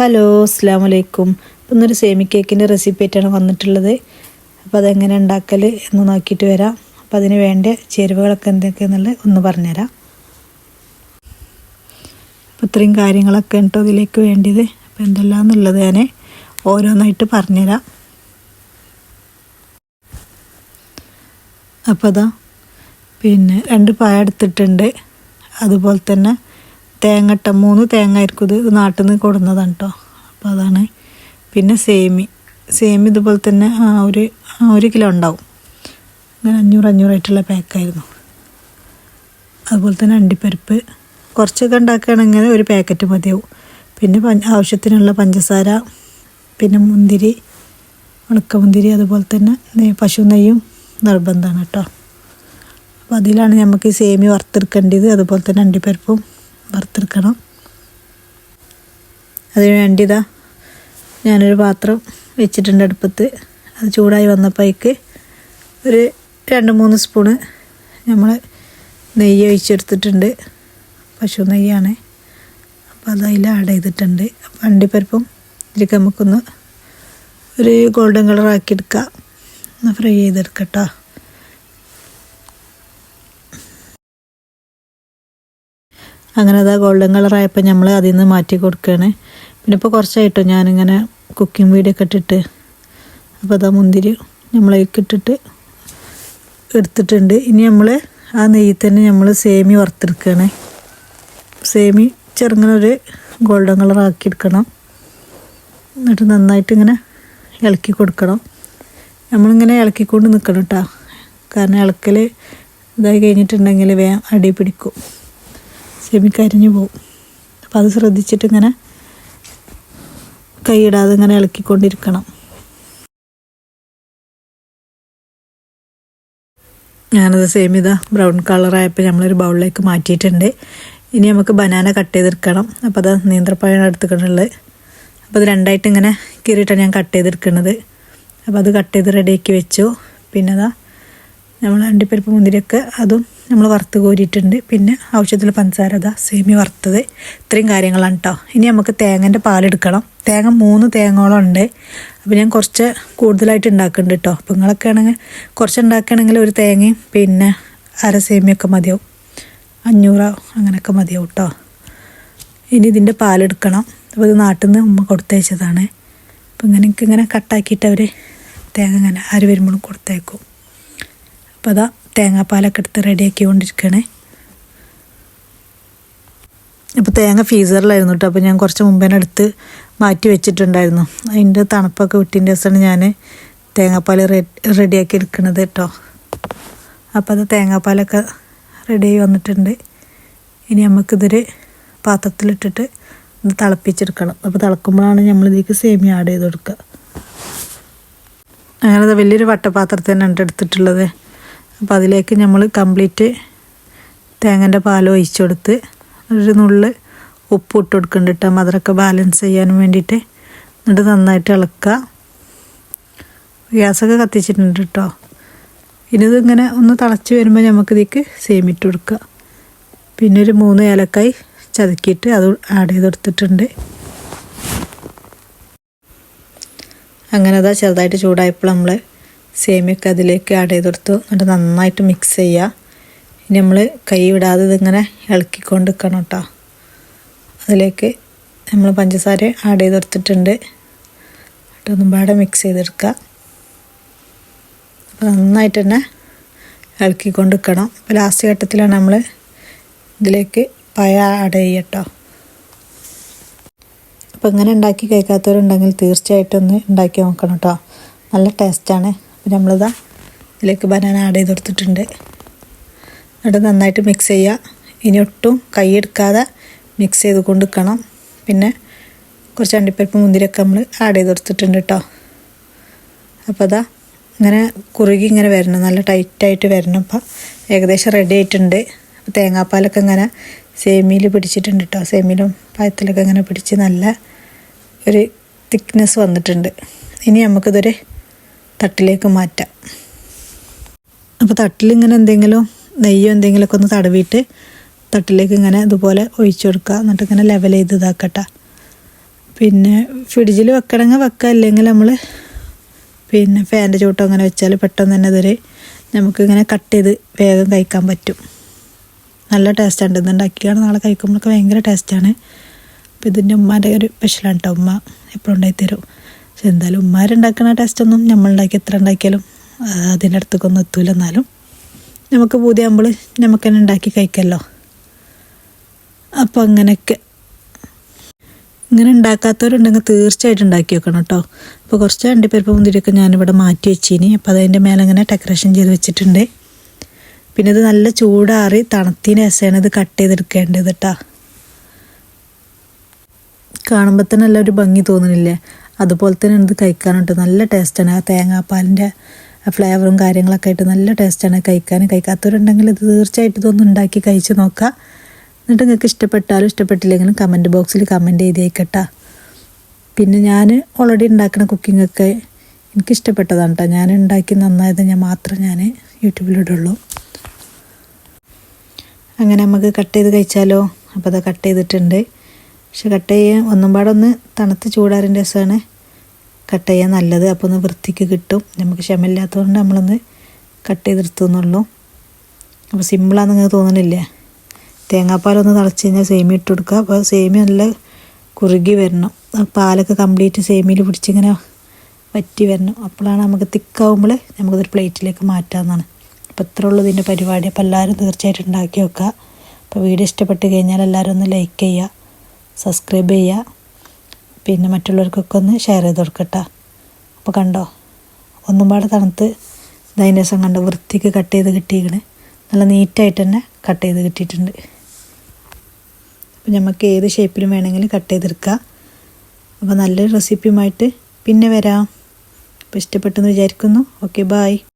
Hello അസ്സാം വലൈക്കും ഇപ്പം ഇന്നൊരു സേമി കേക്കിന്റെ റെസിപ്പി ആയിട്ടാണ് വന്നിട്ടുള്ളത്. അപ്പോൾ അതെങ്ങനെ ഉണ്ടാക്കൽ എന്ന് നോക്കിയിട്ട് വരാം. അപ്പോൾ അതിന് വേണ്ട ചേരുവകളൊക്കെ എന്തൊക്കെയാണെന്നുള്ളത് ഒന്ന് പറഞ്ഞുതരാം. അപ്പോൾ ഇത്രയും കാര്യങ്ങളൊക്കെ ഉണ്ടോ ഇതിലേക്ക് വേണ്ടിയത് അപ്പോൾ എന്തെല്ലാമെന്നുള്ളത് ഞാൻ ഓരോന്നായിട്ട് പറഞ്ഞുതരാം. അപ്പോൾ അതാ പിന്നെ രണ്ട് പായ എടുത്തിട്ടുണ്ട്. അതുപോലെ തന്നെ തേങ്ങട്ട മൂന്ന് തേങ്ങ ആയിരിക്കും ഇത് നാട്ടിൽ നിന്ന് കൊടുന്നതാണ് കേട്ടോ അപ്പോൾ അതാണ്. പിന്നെ സേമി. സേമി ഇതുപോലെ തന്നെ ഒരു ഒരു കിലോ ഉണ്ടാവും. അങ്ങനെ അഞ്ഞൂറ് അഞ്ഞൂറായിട്ടുള്ള പാക്കായിരുന്നു. അതുപോലെ തന്നെ അണ്ടിപ്പരിപ്പ്. കുറച്ചൊക്കെ ഉണ്ടാക്കുകയാണെങ്കിൽ ഒരു പാക്കറ്റ് മതിയാവും. പിന്നെ ആവശ്യത്തിനുള്ള പഞ്ചസാര പിന്നെ മുന്തിരി ഉണക്കമുന്തിരി അതുപോലെ തന്നെ പശു നെയ്യും നിർബന്ധമാണ് കേട്ടോ അപ്പോൾ അതിലാണ് നമുക്ക് സേമി വറുത്തെടുക്കേണ്ടത്. അതുപോലെ തന്നെ അണ്ടിപ്പരിപ്പും വറുത്തെടുക്കണം. അതിന് വേണ്ടിയതാ ഞാനൊരു പാത്രം വെച്ചിട്ടുണ്ട് അടുപ്പത്ത്. അത് ചൂടായി വന്നപ്പോഴേക്ക് ഒരു രണ്ട് മൂന്ന് സ്പൂണ് നമ്മൾ നെയ്യ് ഒഴിച്ചെടുത്തിട്ടുണ്ട്. പശു നെയ്യാണ്. അപ്പോൾ അത് അതിൽ ആഡ് ചെയ്തിട്ടുണ്ട്. അപ്പോൾ അണ്ടിപ്പരിപ്പും ഇതിലേക്ക് നമുക്കൊന്ന് ഒരു ഗോൾഡൻ കളർ ആക്കി എടുക്കുക ഒന്ന് ഫ്രൈ ചെയ്തെടുക്കട്ടോ അങ്ങനെ അതാ ഗോൾഡൻ കളറായപ്പോൾ നമ്മൾ അതിൽ നിന്ന് മാറ്റി കൊടുക്കുകയാണ് പിന്നെ ഇപ്പോൾ കുറച്ചായിട്ടോ ഞാനിങ്ങനെ കുക്കിംഗ് വീഡിയോ ഒക്കെ ഇട്ടിട്ട്. അപ്പോൾ അതാ മുന്തിരി നമ്മളേക്ക് ഇട്ടിട്ട് എടുത്തിട്ടുണ്ട്. ഇനി നമ്മൾ ആ നെയ്യിൽ തന്നെ നമ്മൾ സേമി വറുത്തെടുക്കുകയാണ് സേമി ചെറുങ്ങനെ ഒരു ഗോൾഡൻ കളർ ആക്കി എടുക്കണം. എന്നിട്ട് നന്നായിട്ട് ഇങ്ങനെ ഇളക്കി കൊടുക്കണം. നമ്മളിങ്ങനെ ഇളക്കിക്കൊണ്ട് നിൽക്കണം കേട്ടോ കാരണം ഇളക്കൽ ഇതായി കഴിഞ്ഞിട്ടുണ്ടെങ്കിൽ വേ അടി പിടിക്കും. സെമി പോവും. അപ്പം അത് ശ്രദ്ധിച്ചിട്ട് ഇങ്ങനെ കൈയിടാതെ ഇങ്ങനെ ഇളക്കിക്കൊണ്ടിരിക്കണം. ഞാനത് സെയിം ഇതാ ബ്രൗൺ കളറായപ്പോൾ നമ്മളൊരു ബൗളിലേക്ക് മാറ്റിയിട്ടുണ്ട്. ഇനി നമുക്ക് ബനാന കട്ട് ചെയ്തെടുക്കണം. അപ്പോൾ അത് നീന്ത്രപ്പഴമാണ് എടുത്തുകൊണ്ടുള്ളത് അപ്പോൾ അത് രണ്ടായിട്ട് ഇങ്ങനെ കീറിയിട്ടാണ് ഞാൻ കട്ട് ചെയ്തെടുക്കുന്നത്. അപ്പോൾ അത് കട്ട് ചെയ്ത് റെഡിയാക്കി വെച്ചു. പിന്നെ അതാ നമ്മൾ അണ്ടിപ്പരിപ്പ് മുന്തിരിയൊക്കെ അതും നമ്മൾ വറുത്ത് കോരിയിട്ടുണ്ട്. പിന്നെ ആവശ്യത്തിൽ പഞ്ചസാര അതാ സേമി വറുത്തത്. ഇത്രയും കാര്യങ്ങളാണ് കേട്ടോ ഇനി നമുക്ക് തേങ്ങന്റെ പാലെടുക്കണം തേങ്ങ മൂന്ന് തേങ്ങകളും ഉണ്ട്. അപ്പോൾ ഞാൻ കുറച്ച് കൂടുതലായിട്ട് ഉണ്ടാക്കുന്നുണ്ട് കേട്ടോ അപ്പോൾ നിങ്ങളൊക്കെ ആണെങ്കിൽ കുറച്ച് ഉണ്ടാക്കുകയാണെങ്കിൽ ഒരു തേങ്ങയും പിന്നെ അര സേമിയൊക്കെ മതിയാവും. അഞ്ഞൂറോ അങ്ങനെയൊക്കെ മതിയാവും കേട്ടോ ഇനി ഇതിന്റെ പാലെടുക്കണം അപ്പോൾ ഇത് നാട്ടിൽ നിന്ന് ഉമ്മ കൊടുത്തയച്ചതാണ്. അപ്പോൾ ഇങ്ങനെ ഇങ്ങനെ കട്ടാക്കിയിട്ട് അവർ തേങ്ങ ഇങ്ങനെ ആര് വരുമ്പോഴും കൊടുത്തയക്കും. അപ്പോൾ അതാ തേങ്ങാപ്പാലൊക്കെ എടുത്ത് റെഡിയാക്കി കൊണ്ടിരിക്കണേ അപ്പോൾ തേങ്ങ ഫീസറിലായിരുന്നു കേട്ടോ അപ്പോൾ ഞാൻ കുറച്ച് മുമ്പേ എടുത്ത് മാറ്റി വെച്ചിട്ടുണ്ടായിരുന്നു. അതിന്റെ തണുപ്പൊക്കെ വിട്ടിന്റെ ദിവസമാണ് ഞാൻ തേങ്ങാപ്പാൽ റെഡിയാക്കി എടുക്കണത് കേട്ടോ അപ്പോൾ അത് തേങ്ങാപ്പാലൊക്കെ റെഡിയായി വന്നിട്ടുണ്ട്. ഇനി നമുക്കിതൊരു പാത്രത്തിലിട്ടിട്ട് ഇത് തിളപ്പിച്ചെടുക്കണം. അപ്പോൾ തിളക്കുമ്പോഴാണ് നമ്മൾ ഇതിലേക്ക് ആഡ് ചെയ്ത് കൊടുക്കുക അങ്ങനെ വലിയൊരു വട്ടപാത്രത്തിൽ എടുത്തിട്ടുള്ളത്. അപ്പോൾ അതിലേക്ക് നമ്മൾ കംപ്ലീറ്റ് തേങ്ങന്റെ പാൽ ഒഴിച്ച് കൊടുത്ത് ഒരു നുള്ള് ഉപ്പ് ഇട്ട് കൊടുക്കുന്നുണ്ട് കേട്ടോ മധുരമൊക്കെ ബാലൻസ് ചെയ്യാൻ വേണ്ടിയിട്ട്. എന്നിട്ട് നന്നായിട്ട് ഇളക്കുക. ഗ്യാസൊക്കെ കത്തിച്ചിട്ടുണ്ട് കേട്ടോ ഇനി ഇതിങ്ങനെ ഒന്ന് തിളച്ച് വരുമ്പോൾ നമുക്ക് ഇതിക്ക് സേമിട്ട് കൊടുക്കുക. പിന്നെ ഒരു മൂന്ന് ഏലക്കായി ചതുക്കിയിട്ട് അത് ആഡ് ചെയ്തെടുത്തിട്ടുണ്ട് അങ്ങനെ അതാ ചെറുതായിട്ട് ചൂടായപ്പോൾ നമ്മൾ സേമിയൊക്കെ അതിലേക്ക് ആഡ് ചെയ്ത് കൊടുത്തു എന്നിട്ട് നന്നായിട്ട് മിക്സ് ചെയ്യുക. ഇനി നമ്മൾ കൈ വിടാതെ ഇതിങ്ങനെ ഇളക്കിക്കൊണ്ട് നിൽക്കണം കേട്ടോ അതിലേക്ക് നമ്മൾ പഞ്ചസാര ആഡ് ചെയ്ത് കൊടുത്തിട്ടുണ്ട് എന്നിട്ട് ഒന്നും പാടെ മിക്സ് ചെയ്തെടുക്കുക. അപ്പോൾ നന്നായിട്ട് തന്നെ ഇളക്കിക്കൊണ്ട് നിൽക്കണം അപ്പോൾ ലാസ്റ്റ് ഘട്ടത്തിലാണ് നമ്മൾ ഇതിലേക്ക് പഴ ആഡ് ചെയ്യുക കേട്ടോ അപ്പോൾ ഇങ്ങനെ ഉണ്ടാക്കി കഴിക്കാത്തവരുണ്ടെങ്കിൽ തീർച്ചയായിട്ടും ഒന്ന് ഉണ്ടാക്കി നോക്കണം കേട്ടോ നല്ല ടേസ്റ്റാണ് നമ്മളിതാ ഇതിലേക്ക് ബനാന ആഡ് ചെയ്ത് കൊടുത്തിട്ടുണ്ട്. എന്നിട്ട് നന്നായിട്ട് മിക്സ് ചെയ്യുക. ഇനി ഒട്ടും കൈയെടുക്കാതെ മിക്സ് ചെയ്ത് കൊണ്ട് പിന്നെ കുറച്ച് അണ്ടിപ്പരിപ്പ് മുന്തിരിയൊക്കെ നമ്മൾ ആഡ് ചെയ്ത് കൊടുത്തിട്ടുണ്ട് കേട്ടോ അപ്പോൾ അതാ ഇങ്ങനെ കുറുകി ഇങ്ങനെ വരണം. നല്ല ടൈറ്റായിട്ട് വരണം. അപ്പം ഏകദേശം റെഡി ആയിട്ടുണ്ട്. അപ്പോൾ തേങ്ങാപ്പാലൊക്കെ ഇങ്ങനെ സേമിയിൽ പിടിച്ചിട്ടുണ്ട് കേട്ടോ സേമിയിലും പായത്തിലൊക്കെ ഇങ്ങനെ പിടിച്ച് നല്ല ഒരു തിക്നെസ് വന്നിട്ടുണ്ട്. ഇനി നമുക്കിതൊരു തട്ടിലേക്ക് മാറ്റാം. അപ്പോൾ തട്ടിലിങ്ങനെ എന്തെങ്കിലും നെയ്യോ എന്തെങ്കിലുമൊക്കെ ഒന്ന് തടവിയിട്ട് തട്ടിലേക്ക് ഇങ്ങനെ ഇതുപോലെ ഒഴിച്ചു കൊടുക്കുക. എന്നിട്ട് ഇങ്ങനെ ലെവൽ ചെയ്ത് ഇതാക്കട്ടെ. പിന്നെ ഫ്രിഡ്ജിൽ വെക്കണമെങ്കിൽ വെക്കുക. അല്ലെങ്കിൽ നമ്മൾ പിന്നെ ഫാന്റെ ചൂട്ടം അങ്ങനെ വെച്ചാൽ പെട്ടെന്ന് തന്നെ ഇതൊരു നമുക്കിങ്ങനെ കട്ട് ചെയ്ത് വേഗം കഴിക്കാൻ പറ്റും. നല്ല ടേസ്റ്റാണ് ഇത് ഉണ്ടാക്കിയാണ് നാളെ കഴിക്കുമ്പോഴൊക്കെ ഭയങ്കര ടേസ്റ്റാണ് അപ്പോൾ ഇതിന്റെ ഉമ്മാന്റെ ഒരു സ്പെഷ്യലാണ് കേട്ടോ ഉമ്മ. എപ്പോഴും ഉണ്ടായി തരും. പക്ഷെ എന്തായാലും ഉമ്മാരുണ്ടാക്കുന്ന ടേസ്റ്റൊന്നും നമ്മൾ ഉണ്ടാക്കി എത്ര ഉണ്ടാക്കിയാലും അതിന്റെ അടുത്തേക്കൊന്നും എത്തൂല എന്നാലും. നമുക്ക് പൂതിയാകുമ്പോൾ നമുക്ക് തന്നെ ഉണ്ടാക്കി കഴിക്കല്ലോ. അപ്പോൾ അങ്ങനെയൊക്കെ. ഇങ്ങനെ ഉണ്ടാക്കാത്തവരുണ്ടെങ്കിൽ തീർച്ചയായിട്ടും ഉണ്ടാക്കി വെക്കണം കേട്ടോ. അപ്പോൾ കുറച്ച് അണ്ടിപ്പരിപ്പ് മുന്തിരിയൊക്കെ ഞാനിവിടെ മാറ്റി വെച്ചിനി. അപ്പോൾ അതിന്റെ മേലെ ഇങ്ങനെ ഡെക്കറേഷൻ ചെയ്ത് വെച്ചിട്ടുണ്ട്. പിന്നെ ഇത് നല്ല ചൂടാറി തണുത്തിന് രസമാണ് ഇത് കട്ട് ചെയ്തെടുക്കേണ്ടത് കേട്ടോ. കാണുമ്പോൾ തന്നെ നല്ല ഒരു ഭംഗി തോന്നുന്നില്ലേ അതുപോലെ തന്നെ ഇത് കഴിക്കാനുണ്ട്. നല്ല ടേസ്റ്റാണ് ആ തേങ്ങാപ്പാലിന്റെ ഫ്ലേവറും കാര്യങ്ങളൊക്കെ ആയിട്ട് നല്ല ടേസ്റ്റാണ് കഴിക്കാൻ. കഴിക്കാത്തവരുണ്ടെങ്കിൽ ഇത് തീർച്ചയായിട്ടും ഇതൊന്ന് ഉണ്ടാക്കി കഴിച്ച് നോക്കാം എന്നിട്ട് നിങ്ങൾക്ക് ഇഷ്ടപ്പെട്ടാലും ഇഷ്ടപ്പെട്ടില്ലെങ്കിലും കമന്റ് ബോക്സിൽ കമന്റ് ചെയ്തേക്കട്ടാ. പിന്നെ ഞാൻ ഓൾറെഡി ഉണ്ടാക്കുന്ന കുക്കിങ്ങൊക്കെ എനിക്ക് ഇഷ്ടപ്പെട്ടതാണ് കേട്ടോ ഞാൻ ഉണ്ടാക്കി നന്നായത് ഞാൻ മാത്രം ഞാൻ യൂട്യൂബിലിടുള്ളൂ അങ്ങനെ നമുക്ക് കട്ട് ചെയ്ത് കഴിച്ചാലോ? അപ്പോൾ അത് കട്ട് ചെയ്തിട്ടുണ്ട്. പക്ഷെ കട്ട് ചെയ്യാൻ ഒന്നും പാടെ ഒന്ന് തണുത്ത് ചൂടാറിന്റെ രസമാണ് കട്ട് ചെയ്യാൻ നല്ലത്. അപ്പോൾ ഒന്ന് വൃത്തിക്ക് കിട്ടും. നമുക്ക് ക്ഷമയില്ലാത്തതുകൊണ്ട് നമ്മളൊന്ന് കട്ട് ചെയ്തെടുത്തുന്നുള്ളൂ. അപ്പോൾ സിമ്പിളാണെന്ന് നിങ്ങൾക്ക് തോന്നുന്നില്ലേ തേങ്ങാപ്പാലൊന്ന് തിളച്ച് കഴിഞ്ഞാൽ സേമിയ ഇട്ട് കൊടുക്കുക. അപ്പോൾ സേമിയ നല്ല കുറുകി വരണം. പാലൊക്കെ കംപ്ലീറ്റ് സേമിയിൽ പിടിച്ചിങ്ങനെ വറ്റി വരണം. അപ്പോഴാണ് നമുക്ക് തിക്കാവുമ്പോൾ നമുക്കതൊരു പ്ലേറ്റിലേക്ക് മാറ്റാമെന്നാണ് അപ്പോൾ ഇത്ര ഉള്ളൂ ഇതിന്റെ പരിപാടി. അപ്പോൾ എല്ലാവരും തീർച്ചയായിട്ടും ഉണ്ടാക്കി വെക്കുക. അപ്പോൾ വീഡിയോ ഇഷ്ടപ്പെട്ട് കഴിഞ്ഞാൽ എല്ലാവരും ഒന്ന് ലൈക്ക് ചെയ്യുക. സബ്സ്ക്രൈബ് ചെയ്യുക. പിന്നെ മറ്റുള്ളവർക്കൊക്കെ ഒന്ന് ഷെയർ ചെയ്ത് കൊടുക്കട്ടോ. അപ്പോൾ കണ്ടോ? ഒന്നും പാടെ തണുത്ത് ഇതതിന്റെ ദിവസം കണ്ടോ വൃത്തിക്ക് കട്ട് ചെയ്ത് കിട്ടിയിരിക്കണ്. നല്ല നീറ്റായിട്ട് തന്നെ കട്ട് ചെയ്ത് കിട്ടിയിട്ടുണ്ട്. അപ്പോൾ നമുക്ക് ഏത് ഷേപ്പിലും വേണമെങ്കിലും കട്ട് ചെയ്തെടുക്കാം. അപ്പോൾ നല്ലൊരു റെസിപ്പിയുമായിട്ട് പിന്നെ വരാം. അപ്പോൾ ഇഷ്ടപ്പെട്ടെന്ന് വിചാരിക്കുന്നു. Okay bye